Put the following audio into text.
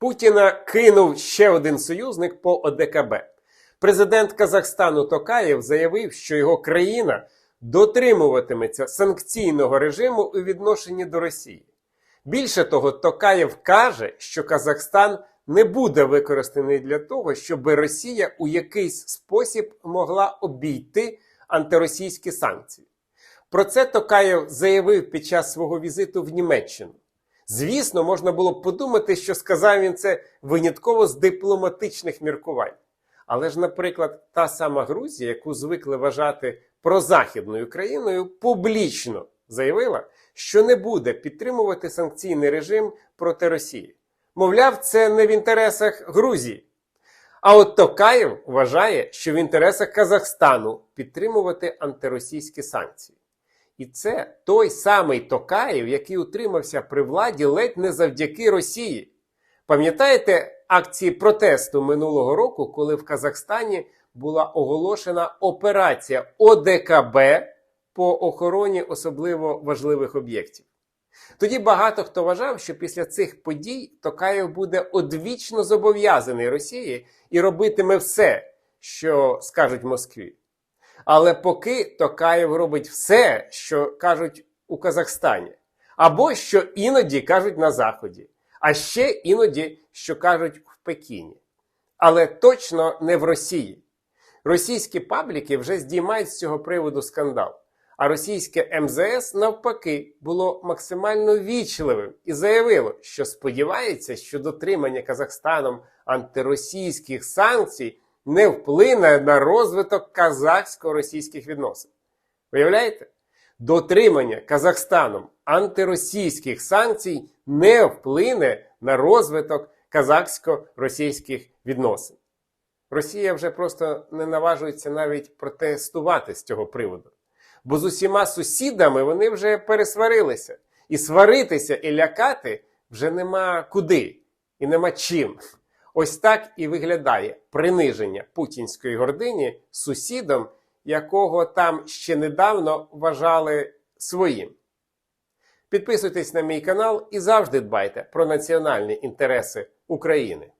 Путіна кинув ще один союзник по ОДКБ. Президент Казахстану Токаєв заявив, що його країна дотримуватиметься санкційного режиму у відношенні до Росії. Більше того, Токаєв каже, що Казахстан не буде використаний для того, щоб Росія у якийсь спосіб могла обійти антиросійські санкції. Про це Токаєв заявив під час свого візиту в Німеччину. Звісно, можна було б подумати, що сказав він це винятково з дипломатичних міркувань. Але ж, наприклад, та сама Грузія, яку звикли вважати прозахідною країною, публічно заявила, що не буде підтримувати санкційний режим проти Росії. Мовляв, це не в інтересах Грузії. А от Токаєв вважає, що в інтересах Казахстану підтримувати антиросійські санкції. І це той самий Токаєв, який утримався при владі ледь не завдяки Росії. Пам'ятаєте акції протесту минулого року, коли в Казахстані була оголошена операція ОДКБ по охороні особливо важливих об'єктів? Тоді багато хто вважав, що після цих подій Токаєв буде одвічно зобов'язаний Росії і робитиме все, що скажуть Москві. Але поки Токаєв робить все, що кажуть у Казахстані, або що іноді кажуть на Заході, а ще іноді, що кажуть в Пекіні. Але точно не в Росії. Російські пабліки вже здіймають з цього приводу скандал. А російське МЗС навпаки було максимально вічливим і заявило, що сподівається, що дотримання Казахстаном антиросійських санкцій не вплине на розвиток казахсько-російських відносин. Виявляєте? Дотримання Казахстаном антиросійських санкцій не вплине на розвиток казахсько-російських відносин. Росія вже просто не наважується навіть протестувати з цього приводу. Бо з усіма сусідами вони вже пересварилися. І сваритися і лякати вже нема куди і нема чим. Ось так і виглядає приниження путінської гордині сусідом, якого там ще недавно вважали своїм. Підписуйтесь на мій канал і завжди дбайте про національні інтереси України.